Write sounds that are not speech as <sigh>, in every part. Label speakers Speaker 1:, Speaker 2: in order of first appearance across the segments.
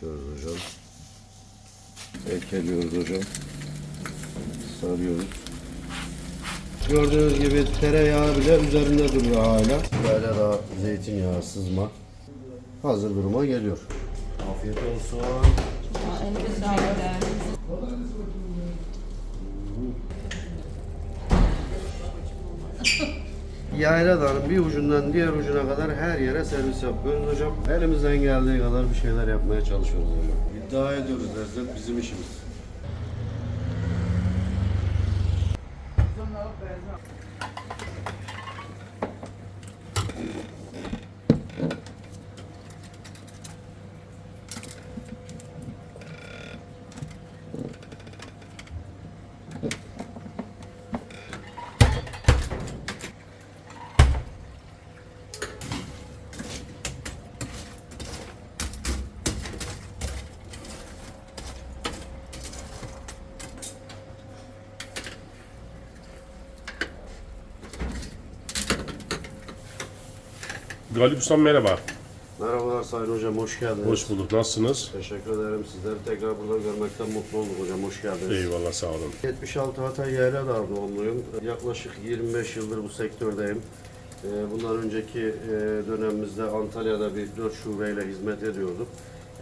Speaker 1: Çekiyoruz hocam. Ekeliyoruz hocam. Sarıyoruz. Gördüğünüz gibi tereyağı bile üzerinde duruyor hala. Böyle daha zeytinyağı sızma. Hazır duruma geliyor. Afiyet olsun.
Speaker 2: Elinize sağlık.
Speaker 1: Yayladanın bir ucundan diğer ucuna kadar her yere servis yapıyoruz hocam. Elimizden geldiği kadar bir şeyler yapmaya çalışıyoruz hocam. İddia ediyoruz lezzet bizim işimiz.
Speaker 3: Galip Ustam merhaba.
Speaker 1: Merhabalar Sayın Hocam, hoş geldiniz.
Speaker 3: Hoş bulduk. Nasılsınız?
Speaker 1: Teşekkür ederim. Sizleri tekrar burada görmekten mutlu olduk hocam. Hoş geldiniz.
Speaker 3: Eyvallah sağ olun.
Speaker 1: 76 Hatay Yayladağ doğumluyum. Yaklaşık 25 yıldır bu sektördeyim. Ee, Bundan önceki e, dönemimizde Antalya'da bir 4 şubeyle hizmet ediyorduk.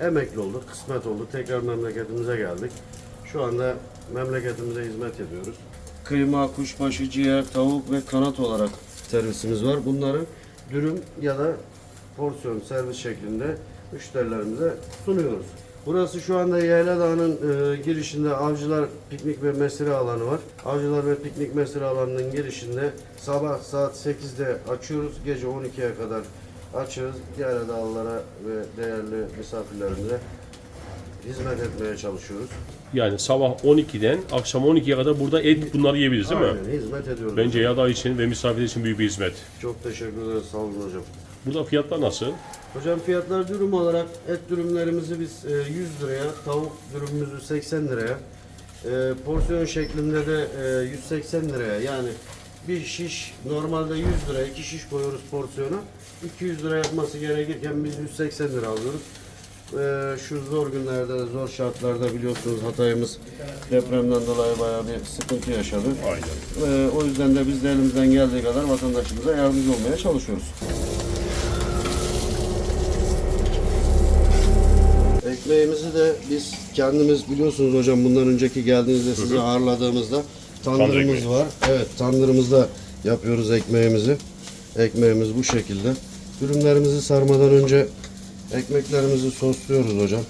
Speaker 1: Emekli olduk, kısmet oldu. Tekrar memleketimize geldik. Şu anda memleketimize hizmet ediyoruz. Kıyma, kuşbaşı, ciğer, tavuk ve kanat olarak servisimiz var. Bunları dürüm ya da porsiyon servis şeklinde müşterilerimize sunuyoruz. Burası şu anda Yayla Dağı'nın e, girişinde Avcılar Piknik ve Mesire alanı var. Avcılar ve Piknik Mesire alanının girişinde sabah saat 8'de açıyoruz. Gece 12'ye kadar açıyoruz. Yayla Dağlılara ve değerli misafirlerimize hizmet etmeye çalışıyoruz.
Speaker 3: Yani sabah 12'den akşam 12'ye kadar burada et bunları yiyebiliriz değil mi?
Speaker 1: Aynen, hizmet ediyoruz.
Speaker 3: Bence yada için ve misafir için büyük bir hizmet.
Speaker 1: Çok teşekkür ederiz. Sağ olun hocam.
Speaker 3: Burada fiyatlar nasıl?
Speaker 1: Hocam fiyatlar dürüm olarak et dürümlerimizi biz e, 100 liraya, tavuk dürümümüzü 80 liraya, e, porsiyon şeklinde de e, 180 liraya yani bir şiş normalde 100 lira iki şiş koyuyoruz porsiyona. 200 lira yapması gerekirken biz 180 lira alıyoruz. E, şu zor günlerde, zor şartlarda biliyorsunuz Hatay'ımız depremden dolayı bayağı bir sıkıntı yaşadı.
Speaker 3: Aynen.
Speaker 1: E, o yüzden de biz de elimizden geldiği kadar vatandaşımıza yardımcı olmaya çalışıyoruz. Ekmeğimizi de biz kendimiz biliyorsunuz hocam bundan önceki geldiğinizde sizi ağırladığımızda tandırımız var. Evet tandırımızda yapıyoruz ekmeğimizi. Ekmeğimiz bu şekilde. Ürünlerimizi sarmadan önce ekmeklerimizi sosluyoruz hocam.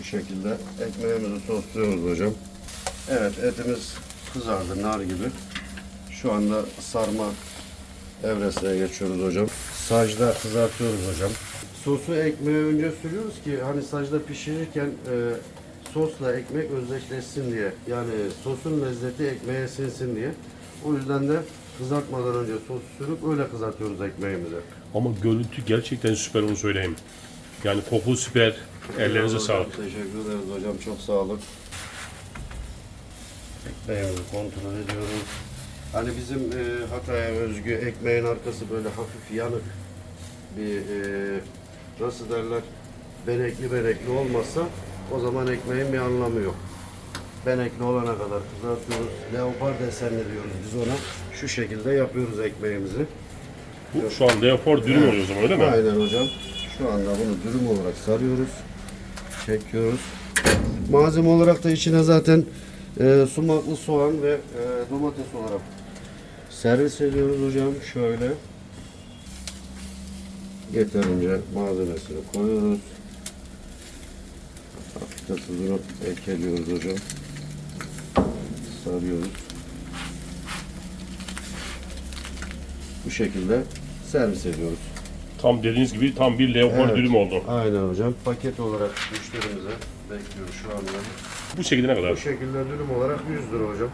Speaker 1: Bu şekilde ekmeğimizi sosluyoruz hocam. Evet etimiz kızardı nar gibi. Şu anda sarma evresine geçiyoruz hocam. Sacda kızartıyoruz hocam. Sosu ekmeğe önce sürüyoruz ki hani sacda pişirirken e, sosla ekmek özdeşleşsin diye. Yani sosun lezzeti ekmeğe sinsin diye. O yüzden de kızartmadan önce sos sürüp öyle kızartıyoruz ekmeğimizi.
Speaker 3: Ama görüntü gerçekten süper onu söyleyeyim. Yani koku süper. Ellerinize
Speaker 1: Hocam,
Speaker 3: sağlık.
Speaker 1: Teşekkür ederiz hocam. Çok sağ olun. Ekmeğimizi kontrol ediyoruz. Hani bizim e, Hatay'a özgü ekmeğin arkası böyle hafif yanık bir e, nasıl derler benekli benekli olmazsa o zaman ekmeğin bir anlamı yok. Benekli olana kadar kızartıyoruz. Leopar desenli diyoruz biz ona. Şu şekilde yapıyoruz ekmeğimizi.
Speaker 3: Bu şu an leopar dürüm oluyor o zaman öyle mi?
Speaker 1: Aynen hocam. Şu anda bunu dürüm olarak sarıyoruz. Çekiyoruz. Malzeme olarak da içine zaten e, sumaklı soğan ve e, domates olarak servis ediyoruz hocam. Şöyle. Yeterince malzemesini koyuyoruz. De tuzunu ekliyoruz hocam. Sarıyoruz. Bu şekilde servis ediyoruz.
Speaker 3: Tam dediğiniz gibi tam bir leopar
Speaker 1: Evet.
Speaker 3: dürüm oldu.
Speaker 1: Aynen hocam. Paket olarak müşterimize bekliyoruz şu anda.
Speaker 3: Bu şekilde ne
Speaker 1: Bu
Speaker 3: kadar?
Speaker 1: şekilde dürüm olarak 100 lira hocam.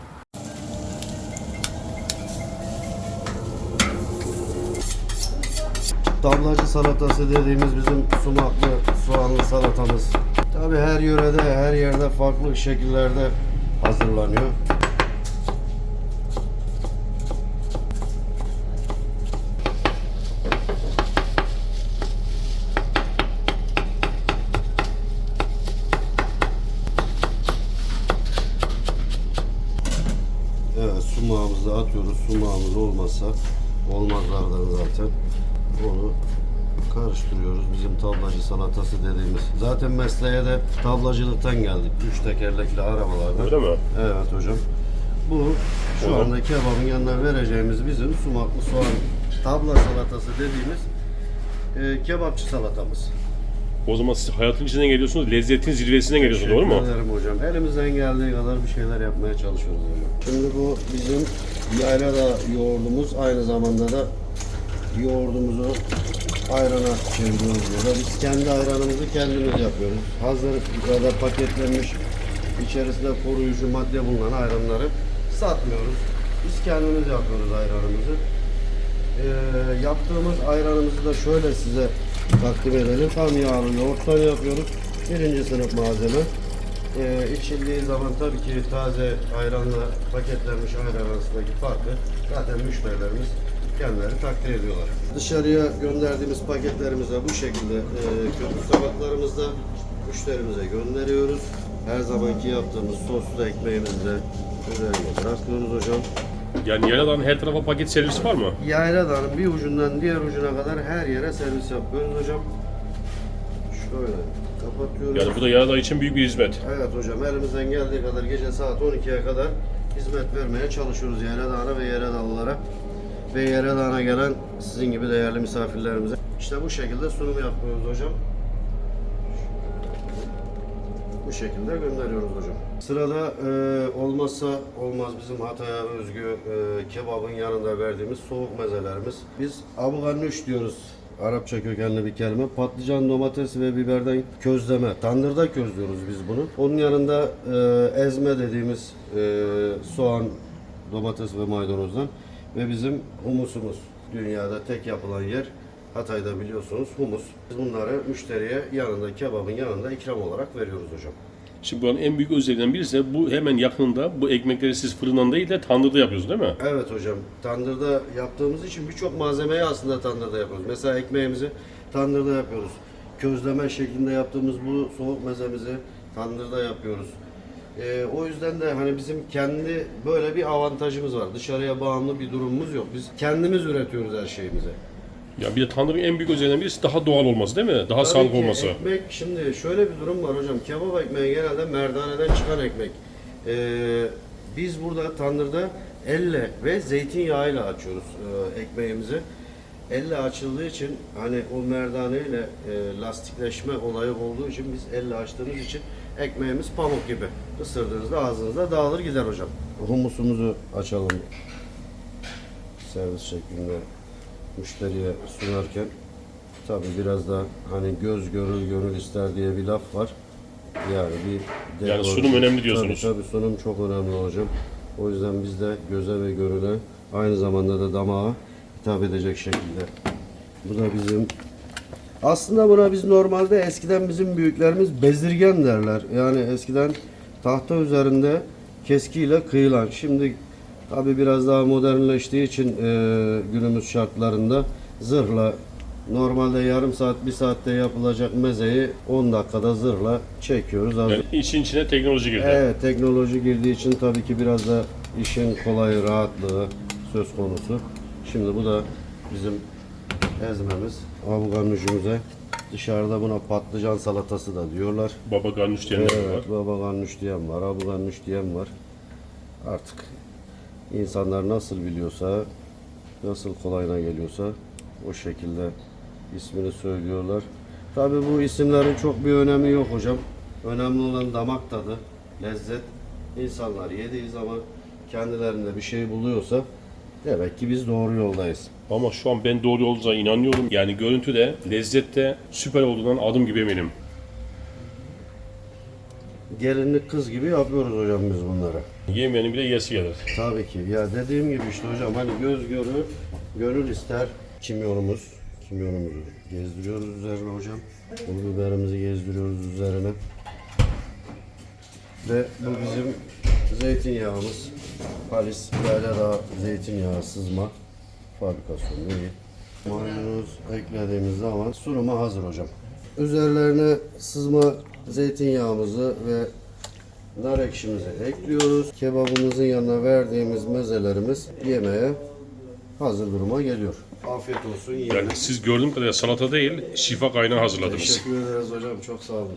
Speaker 1: Tablacı salatası dediğimiz bizim sumaklı soğanlı salatamız. Tabi her yörede, her yerde farklı şekillerde hazırlanıyor. Evet, sumağımızı atıyoruz. Sumağımız olmazsa olmazlardan zaten onu karıştırıyoruz. Bizim tablacı salatası dediğimiz. Zaten mesleğe de tablacılıktan geldik. Üç tekerlekli arabalarda.
Speaker 3: Öyle mi?
Speaker 1: Evet hocam. Bu şu
Speaker 3: Tamam.
Speaker 1: anda kebabın yanına vereceğimiz bizim sumaklı soğan tabla salatası dediğimiz e, kebapçı salatamız.
Speaker 3: O zaman siz hayatın içinden geliyorsunuz, lezzetin zirvesinden geliyorsunuz doğru mu?
Speaker 1: Teşekkür ederim hocam. Elimizden geldiği kadar bir şeyler yapmaya çalışıyoruz hocam. Şimdi bu bizim yaylada yoğurdumuz. Aynı zamanda da yoğurdumuzu ayrana çeviriyoruz burada. Biz kendi ayranımızı kendimiz yapıyoruz. Hazır ya da paketlenmiş içerisinde koruyucu madde bulunan ayranları satmıyoruz. Biz kendimiz yapıyoruz ayranımızı. Ee, yaptığımız ayranımızı da şöyle size takdim edelim. Tam yağlı yoğurttan yapıyoruz. Birinci sınıf malzeme. Ee, içildiği zaman tabii ki taze ayranla paketlenmiş ayran arasındaki farkı zaten müşterilerimiz kendileri takdir ediyorlar. Dışarıya gönderdiğimiz paketlerimize bu şekilde e, köpük tabaklarımızda müşterimize gönderiyoruz. Her zamanki yaptığımız soslu ekmeğimizi de üzerine bırakıyoruz hocam.
Speaker 3: Yani Yayla'dan her tarafa paket servisi var mı?
Speaker 1: Yayladağ'ın bir ucundan diğer ucuna kadar her yere servis yapıyoruz hocam. Şöyle kapatıyoruz.
Speaker 3: Yani bu da Yayla'da için büyük bir hizmet.
Speaker 1: Evet hocam elimizden geldiği kadar gece saat 12'ye kadar hizmet vermeye çalışıyoruz Yayladağ'a ve Yayladağlılara. Ve Yayladağ'a gelen sizin gibi değerli misafirlerimize. İşte bu şekilde sunum yapıyoruz hocam. Bu şekilde gönderiyoruz hocam. Sırada e, olmazsa olmaz bizim Hatay'a özgü e, kebabın yanında verdiğimiz soğuk mezelerimiz. Biz abu gannuş diyoruz. Arapça kökenli bir kelime. Patlıcan, domates ve biberden közleme. Tandırda közlüyoruz biz bunu. Onun yanında e, ezme dediğimiz e, soğan, domates ve maydanozdan ve bizim humusumuz. Dünyada tek yapılan yer Hatay'da biliyorsunuz humus. Biz bunları müşteriye yanında kebabın yanında ikram olarak veriyoruz hocam.
Speaker 3: Şimdi buranın en büyük özelliklerinden birisi de bu hemen yakınında bu ekmekleri siz fırından değil de tandırda yapıyorsunuz değil mi?
Speaker 1: Evet hocam. Tandırda yaptığımız için birçok malzemeyi aslında tandırda yapıyoruz. Mesela ekmeğimizi tandırda yapıyoruz. Közleme şeklinde yaptığımız bu soğuk mezemizi tandırda yapıyoruz. Ee, o yüzden de hani bizim kendi böyle bir avantajımız var. Dışarıya bağımlı bir durumumuz yok. Biz kendimiz üretiyoruz her şeyimizi.
Speaker 3: Ya bir de tandırın en büyük özelliklerinden birisi daha doğal olması değil mi? Daha sağlıklı
Speaker 1: ki
Speaker 3: olması.
Speaker 1: Ekmek şimdi şöyle bir durum var hocam. Kebap ekmeği genelde merdaneden çıkan ekmek. Ee, biz burada tandırda elle ve zeytinyağıyla açıyoruz e, ekmeğimizi. Elle açıldığı için hani o merdaneyle e, lastikleşme olayı olduğu için biz elle açtığımız için ekmeğimiz pamuk gibi. Isırdığınızda ağzınızda dağılır gider hocam. Humusumuzu açalım. Servis şeklinde müşteriye sunarken Tabii biraz da hani göz görür gönül ister diye bir laf var. Yani bir
Speaker 3: Yani sunum önemli diyorsunuz.
Speaker 1: Tabii, tabii sunum çok önemli hocam. O yüzden biz de göze ve görüle aynı zamanda da damağa hitap edecek şekilde. Bu da bizim aslında buna biz normalde eskiden bizim büyüklerimiz bezirgen derler. Yani eskiden tahta üzerinde keskiyle kıyılan. Şimdi tabi biraz daha modernleştiği için e, günümüz şartlarında zırhla normalde yarım saat bir saatte yapılacak mezeyi 10 dakikada zırhla çekiyoruz.
Speaker 3: Yani için içine teknoloji girdi.
Speaker 1: Evet teknoloji girdiği için tabii ki biraz da işin kolayı, rahatlığı söz konusu. Şimdi bu da bizim ezmemiz. Abuganuşumuza dışarıda buna patlıcan salatası da diyorlar.
Speaker 3: Baba garnuş diyenler var.
Speaker 1: Evet, baba gannuş diyen var, abu gannuş diyen var. Artık insanlar nasıl biliyorsa, nasıl kolayına geliyorsa o şekilde ismini söylüyorlar. Tabi bu isimlerin çok bir önemi yok hocam. Önemli olan damak tadı, lezzet. İnsanlar yediği zaman kendilerinde bir şey buluyorsa demek ki biz doğru yoldayız.
Speaker 3: Ama şu an ben doğru olduğuna inanıyorum. Yani görüntüde, lezzette süper olduğundan adım gibi eminim.
Speaker 1: Gelinlik kız gibi yapıyoruz hocam biz bunları.
Speaker 3: Yemeyenin bile yesi gelir.
Speaker 1: Tabii ki. Ya dediğim gibi işte hocam hani göz görür, gönül ister. Kimyonumuz. Kimyonumuzu gezdiriyoruz üzerine hocam. Pul biberimizi gezdiriyoruz üzerine. Ve bu bizim zeytinyağımız. Paris Yayladağ zeytinyağı sızma fabrikasyonu değil. Maydanoz eklediğimiz zaman sunuma hazır hocam. Üzerlerine sızma zeytinyağımızı ve nar ekşimizi ekliyoruz. Kebabımızın yanına verdiğimiz mezelerimiz yemeğe hazır duruma geliyor. Afiyet olsun. yiyin.
Speaker 3: Yani siz gördüğüm kadarıyla salata değil, şifa kaynağı hazırladınız.
Speaker 1: Teşekkür ederiz hocam. Çok sağ olun.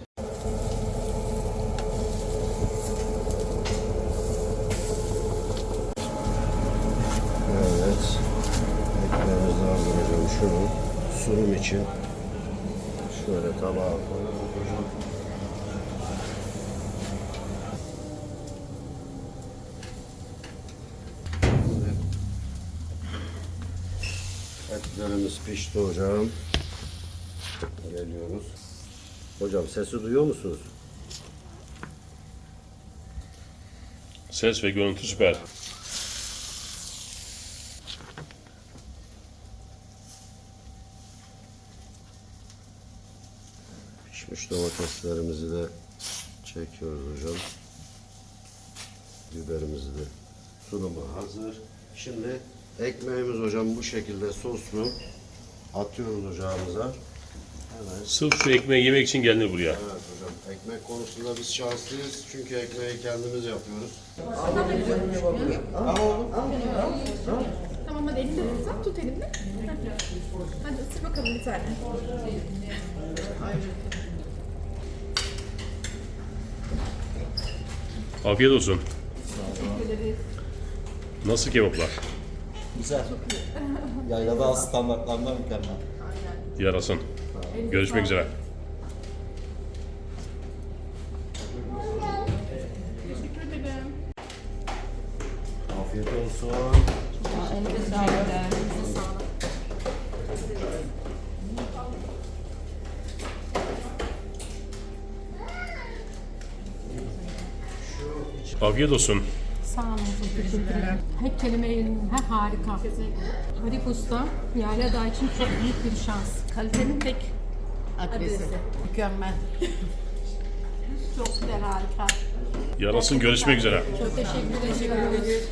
Speaker 1: Evet. Ekmeğimizi hazırlayacağım şunu. Sunum için. Şöyle tabağa koyalım. Etlerimiz pişti hocam. Geliyoruz. Hocam sesi duyuyor musunuz?
Speaker 3: Ses ve görüntü süper.
Speaker 1: Pişmiş domateslerimizi de çekiyoruz hocam. Biberimizi de sunuma hazır. Şimdi ekmeğimiz hocam bu şekilde soslu atıyoruz ocağımıza. Hemen.
Speaker 3: Sırf şu ekmeği yemek için gelinir buraya.
Speaker 1: Evet hocam ekmek konusunda biz şanslıyız çünkü ekmeği kendimiz yapıyoruz.
Speaker 4: Tamam hadi elini uzat, tut elini. Hadi ısır bakalım bir tane.
Speaker 3: Afiyet olsun. Nasıl kebaplar?
Speaker 5: Güzel. Yaylada az standartlarından mükemmel.
Speaker 3: Yarasın. Görüşmek üzere.
Speaker 1: Afiyet olsun.
Speaker 2: Elinize sağlık.
Speaker 3: Afiyet olsun.
Speaker 6: Sağ olun. Her kelime her harika. Arif Usta, Yaylada için çok büyük bir şans. Kalitenin tek adresi. Mükemmel. <laughs> çok güzel, harika.
Speaker 3: Yarasın görüşmek üzere.
Speaker 6: Çok teşekkür ediyoruz.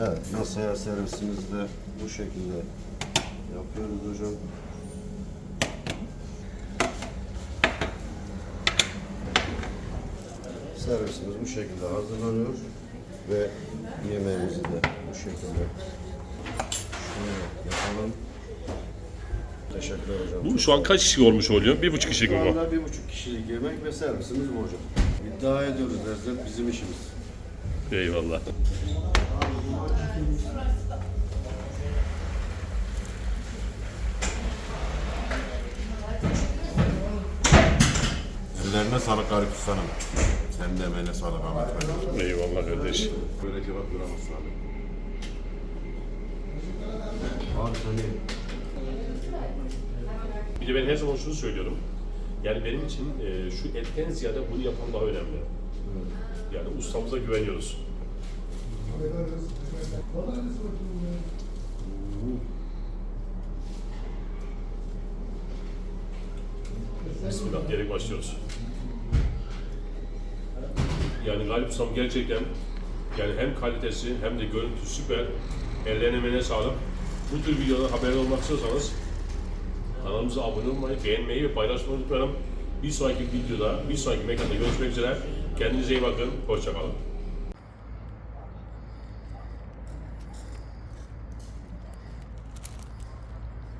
Speaker 1: Evet, masaya servisimizi de bu şekilde yapıyoruz hocam. Servisimiz bu şekilde hazırlanıyor ve yemeğimizi de bu şekilde şöyle yapalım. Teşekkürler hocam.
Speaker 3: Bu şu an kaç kişi olmuş oluyor? Bir buçuk kişilik
Speaker 1: Şu
Speaker 3: mi bu?
Speaker 1: anda bir buçuk kişilik yemek ve servisimiz bu hocam. İddia ediyoruz lezzet bizim işimiz.
Speaker 3: Eyvallah.
Speaker 7: Ellerine sağlık Arif Usta'nın. Sen de emeğine sağlık Ahmet Bey.
Speaker 3: Eyvallah kardeş.
Speaker 7: Böyle cevap duramazsın abi.
Speaker 1: Abi sen iyi.
Speaker 3: Bir de ben her zaman şunu söylüyorum. Yani benim için e, şu etten ziyade bunu yapan daha önemli. Yani ustamıza güveniyoruz. Bismillah diyerek başlıyoruz. Yani Galip Ustam gerçekten yani hem kalitesi hem de görüntüsü süper. Ellerine emeğine sağlık. Bu tür videodan haber olmak istiyorsanız Kanalımıza abone olmayı, beğenmeyi ve paylaşmayı unutmayalım. Bir sonraki videoda, bir sonraki mekanda görüşmek üzere. Kendinize iyi bakın. Hoşçakalın.